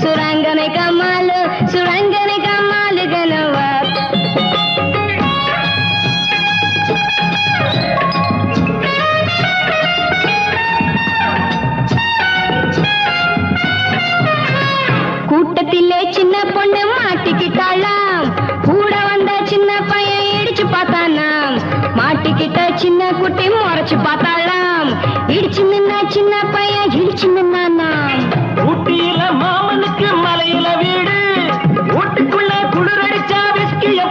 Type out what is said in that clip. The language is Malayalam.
ಸುರಂಗನೆ ಕಮಾಲ ಸುರಂಗನೆ ಕಮಾಲ ಗನವ കൂട്ടത്തിലെ ചിന്ന പൊണ്ണ് മാട്ടിക്കിട്ടാളാം കൂടെ വന്ന ചിന്ന പയ്യൻ ഇടിച്ചു പാത്താനാം മാട്ടിക്കിട്ട ചിന്ന കുട്ടി മുറച്ചു പാത്താളാം ഇടിച്ചു നിന്ന ചിന്ന இலக்கிய